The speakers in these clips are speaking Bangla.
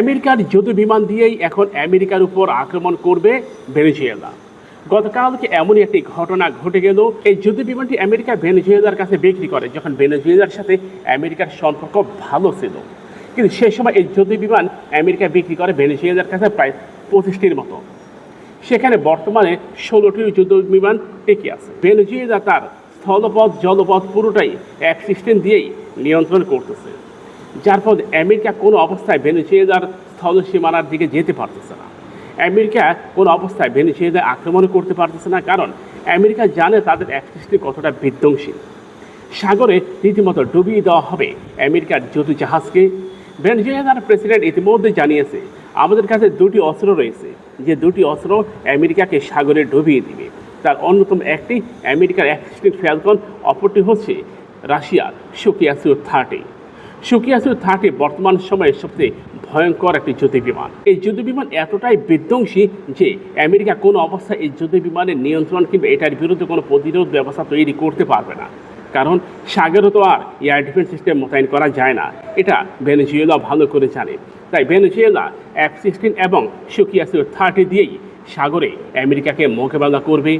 আমেরিকার বিমান দিয়েই এখন আমেরিকার উপর আক্রমণ করবে ভেনেজুয়েলা। গতকালকে এমনই একটি ঘটনা ঘটে গেল। এই যুদ্ধ বিমানটি আমেরিকা ভেনেজুয়েলার কাছে বিক্রি করে, যখন ভেনেজুয়েলার সাথে আমেরিকার সম্পর্ক ভালো ছিল। কিন্তু সেই সময় এই যুদ্ধ বিমান আমেরিকা বিক্রি করে ভেনেজুয়েলার কাছে প্রায় পঁচিশটির মতো। সেখানে বর্তমানে ষোলোটি যুদ্ধ বিমান টিকে আছে। ভেনেজুয়েলা তার স্থলপথ, জলপথ পুরোটাই এক সিস্টেম দিয়েই নিয়ন্ত্রণ করতেছে। যার ফলে আমেরিকা কোনো অবস্থায় ভেনেজুয়েলার স্থল সীমানার দিকে যেতে পারতেছে না। আমেরিকা কোনো অবস্থায় ভেনেজুয়েলা আক্রমণ করতে পারতেছে না, কারণ আমেরিকা জানে তাদের অ্যাক্সিসটি কতটা বিধ্বংসী। সাগরে রীতিমতো ডুবিয়ে দেওয়া হবে আমেরিকার যুদ্ধ জাহাজকে ভেনেজুয়েলার প্রেসিডেন্ট ইতিমধ্যে জানিয়েছে, আমাদের কাছে দুটি অস্ত্র রয়েছে। যে দুটি অস্ত্র আমেরিকাকে সাগরে ডুবিয়ে দিবে। তার অন্যতম একটি আমেরিকার অ্যাক্সিস্টিক ফ্যালকন, অপরটি হচ্ছে রাশিয়ার সুকিয়াসু থার্টি। সুকিয়াসু থার্টি বর্তমান সময়ে সবচেয়ে ভয়ঙ্কর একটি যুদ্ধ বিমান। এই যুদ্ধ বিমান এতটাই বিধ্বংসী যে আমেরিকা কোনো অবস্থায় এই যুদ্ধ বিমানের নিয়ন্ত্রণ কিংবা এটার বিরুদ্ধে কোনো প্রতিরোধ ব্যবস্থা তৈরি করতে পারবে না। কারণ সাগরে তো আর এয়ার ডিফেন্স সিস্টেম মোতায়েন করা যায় না। এটা ভেনেজুয়েলা ভালো করে জানে। তাই ভেনেজুয়েলা এফ সিক্সটিন এবং সুকিয়াসু থার্টি দিয়েই সাগরে আমেরিকাকে মোকাবেলা করবে।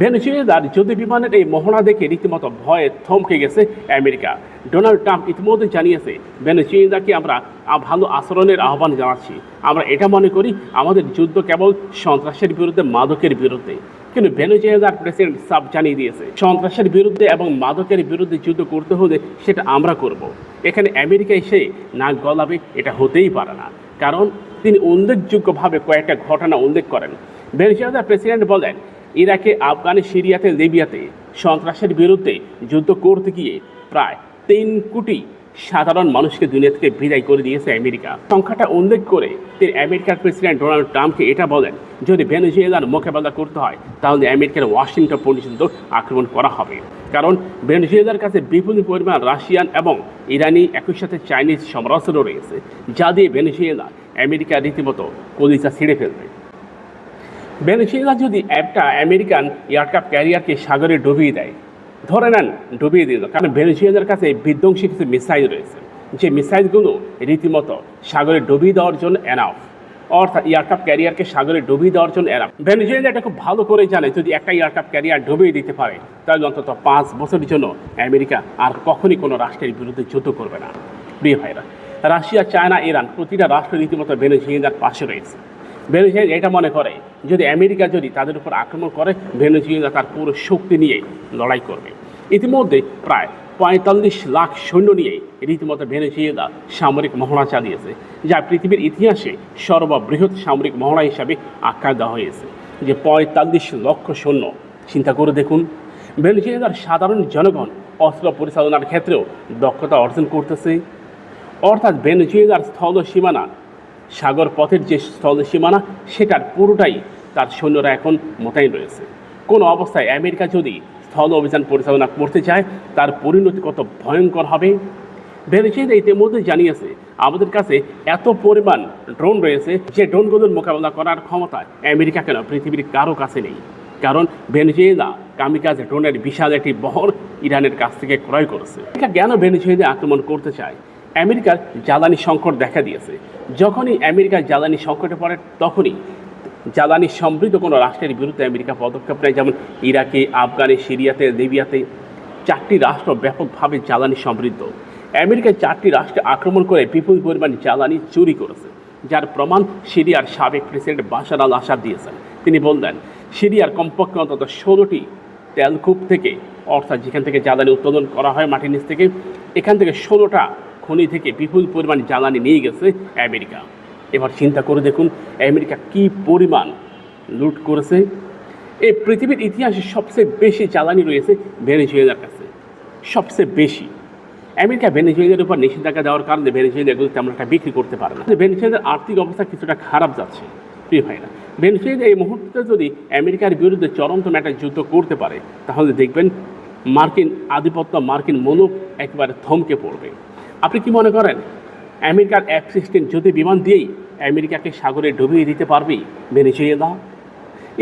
ভেনেজুয়েলার যুদ্ধ বিমানের এই মহড়া দেখে রীতিমতো ভয়ে থমকে গেছে আমেরিকা। ডোনাল্ড ট্রাম্প ইতিমধ্যে জানিয়েছে, ভেনেজুয়েলাকে আমরা ভালো আচরণের আহ্বান জানাচ্ছি। আমরা এটা মনে করি, আমাদের যুদ্ধ কেবল সন্ত্রাসের বিরুদ্ধে, মাদকের বিরুদ্ধে। কিন্তু ভেনেজুয়েলার প্রেসিডেন্ট সাব জানিয়ে দিয়েছে, সন্ত্রাসের বিরুদ্ধে এবং মাদকের বিরুদ্ধে যুদ্ধ করতে হলে সেটা আমরা করব। এখানে আমেরিকা এসে নাক গলাবে, এটা হতেই পারে না। কারণ তিনি উল্লেখযোগ্যভাবে কয়েকটা ঘটনা উল্লেখ করেন। ভেনেজুয়েলার প্রেসিডেন্ট বলেন ইরাকে, আফগানি, সিরিয়াতে, লিবিয়াতে সন্ত্রাসের বিরুদ্ধে যুদ্ধ করতে গিয়ে প্রায় তিন কোটি সাধারণ মানুষকে দুনিয়া থেকে বিদায় করে দিয়েছে আমেরিকা। সংখ্যাটা উল্লেখ করে তিনি আমেরিকার প্রেসিডেন্ট ডোনাল্ড ট্রাম্পকে এটা বলেন, যদি ভেনেজুয়েলার মোকাবেলা করতে হয়, তাহলে আমেরিকার ওয়াশিংটন পর্যন্ত আক্রমণ করা হবে। কারণ ভেনেজুয়েলার কাছে বিপুল পরিমাণ রাশিয়ান এবং ইরানি, একই সাথে চাইনিজ সমরাস্ত্র রয়েছে, যা দিয়ে ভেনেজুয়েলা আমেরিকা রীতিমতো কলিজা ছিঁড়ে ফেলবে। ভেনেজুয়েলা যদি একটা আমেরিকান এয়ারক্রাফট ক্যারিয়ারকে সাগরে ডুবিয়ে দেয়, ধরে নেন ডুবিয়ে দিল, কারণ ভেনেজুয়েলার কাছে বিধ্বংসী কিছু মিসাইল রয়েছে। যে মিসাইলগুলো রীতিমতো সাগরে ডুবিয়ে দেওয়ার জন্য এনাফ অর্থাৎ এয়ারক্রাফট ক্যারিয়ারকে সাগরে ডুবিয়ে দেওয়ার জন্য এনাফ ভেনেজুয়েলা এটা খুব ভালো করে জানে, যদি একটা এয়ারক্রাফট ক্যারিয়ার ডুবিয়ে দিতে পারে, তাহলে অন্তত পাঁচ বছরের জন্য আমেরিকা আর কখনই কোনো রাষ্ট্রের বিরুদ্ধে যুদ্ধ করবে না। প্রিয় ভাইরা, রাশিয়া, চায়না, ইরান প্রতিটা রাষ্ট্র রীতিমতো ভেনেজুয়েলার পাশে রয়েছে। ভেনেজুয়েলা এটা মনে করে, যদি আমেরিকা যদি তাদের উপর আক্রমণ করে ভেনেজুয়েলা তার পুরো শক্তি নিয়ে লড়াই করবে। ইতিমধ্যে প্রায় পঁয়তাল্লিশ লাখ সৈন্য নিয়ে রীতিমতো ভেনেজুয়েলা সামরিক মহড়া চালিয়েছে, যা পৃথিবীর ইতিহাসে সর্ববৃহৎ সামরিক মহড়া হিসাবে আখ্যা দেওয়া হয়েছে। যে পঁয়তাল্লিশ লক্ষ সৈন্য, চিন্তা করে দেখুন ভেনেজুয়েলার সাধারণ জনগণ অস্ত্র পরিচালনার ক্ষেত্রেও দক্ষতা অর্জন করতেছে। অর্থাৎ ভেনেজুয়েলার স্থল সীমানা সাগর পথের যে স্থল সীমানা, সেটার পুরোটাই তার সৈন্যরা এখন মোতায়েন রয়েছে। কোনো অবস্থায় আমেরিকা যদি স্থল অভিযান পরিচালনা করতে চায়, তার পরিণতি কত ভয়ঙ্কর হবে? ভেনেজুয়েলা ইতিমধ্যে জানিয়েছে, আমাদের কাছে এত পরিমাণ ড্রোন রয়েছে যে ড্রোনগুলোর মোকাবেলা করার ক্ষমতা আমেরিকা কেন পৃথিবীর কারও কাছে নেই? কারণ ভেনেজুয়েলা কামিকাজ ড্রোনের বিশাল একটি বহর ইরানের কাছ থেকে ক্রয় করেছে। এটা কেন ভেনেজুয়েলা আক্রমণ করতে চায়? আমেরিকার জ্বালানি সংকট দেখা দিয়েছে। যখনই আমেরিকার জ্বালানি সংকটে পড়ে, তখনই জ্বালানি সমৃদ্ধ কোনো রাষ্ট্রের বিরুদ্ধে আমেরিকা পদক্ষেপ নেয়। যেমন ইরাকে, আফগানে, সিরিয়াতে, লিবিয়াতে চারটি রাষ্ট্র ব্যাপকভাবে জ্বালানি সমৃদ্ধ। আমেরিকার চারটি রাষ্ট্রে আক্রমণ করে বিপুল পরিমাণ জ্বালানি চুরি করেছে, যার প্রমাণ সিরিয়ার সাবেক প্রেসিডেন্ট বাশার আল আসাদ দিয়েছেন। তিনি বললেন, সিরিয়ার কমপক্ষে অন্তত ষোলোটি তেলকূপ থেকে অর্থাৎ যেখান থেকে জ্বালানি উৎপাদন করা হয় মাটির নিচ থেকে, এখান থেকে ষোলোটা খনি থেকে বিপুল পরিমাণ জ্বালানি নিয়ে গেছে আমেরিকা। এবার চিন্তা করে দেখুন আমেরিকা কি পরিমাণ লুট করেছে। এই পৃথিবীর ইতিহাসে সবচেয়ে বেশি জ্বালানি রয়েছে ভেনেজুয়েলার কাছে। সবচেয়ে বেশি। আমেরিকা ভেনেজুয়েলার উপর নিষেধাজ্ঞা দেওয়ার কারণে ভেনেজুয়েলা এগুলো তেমন একটা বিক্রি করতে পারে না। ভেনেজুয়েলার আর্থিক অবস্থা কিছুটা খারাপ যাচ্ছে। প্রিয় ভাইরা ভেনেজুয়েলা এই মুহূর্তে যদি আমেরিকার বিরুদ্ধে চরমতম একটা যুদ্ধ করতে পারে, তাহলে দেখবেন মার্কিন আধিপত্য, মার্কিন মনোক একেবারে থমকে পড়বে। আপনি কি মনে করেন? আমেরিকার এফ সিক্সটিন যদি বিমান দিয়েই আমেরিকাকে সাগরে ডুবিয়ে দিতে পারবে ভেনেজুয়েলা?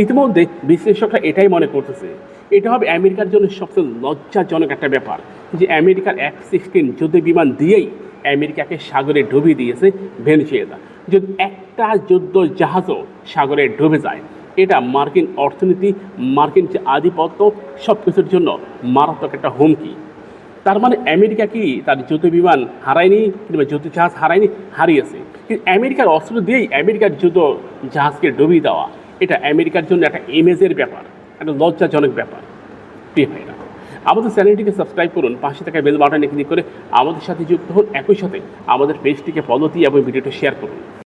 ইতিমধ্যে বিশ্লেষকরা এটাই মনে করতেছে। এটা হবে আমেরিকার জন্য সবচেয়ে লজ্জাজনক একটা ব্যাপার যে আমেরিকার এফ সিক্সটিন যুদ্ধ বিমান দিয়েই আমেরিকাকে সাগরে ডুবিয়ে দিয়েছে ভেনেজুয়েলা। যদি একটা যুদ্ধ জাহাজও সাগরে ডুবে যায়, এটা মার্কিন অর্থনীতি, মার্কিন যে আধিপত্য সব কিছুর জন্য মারাত্মক একটা হুমকি। তার মানে আমেরিকা কি তার যুদ্ধ বিমান হারায়নি কিংবা যুদ্ধ জাহাজ হারায়নি? হারিয়েছে। কিন্তু আমেরিকার অস্ত্র দিয়েই আমেরিকার যুদ্ধ জাহাজকে ডুবিয়ে দেওয়া। এটা আমেরিকার জন্য একটা ইমেজের ব্যাপার, একটা লজ্জাজনক ব্যাপার। প্রিয় ভাইরা আমাদের চ্যানেলটিকে সাবস্ক্রাইব করুন, পাশে থাকা বেল বাটনে ক্লিক করে আমাদের সাথে যুক্ত হন। একই সাথে আমাদের পেজটিকে ফলো দিয়ে এবং ভিডিওটি শেয়ার করুন।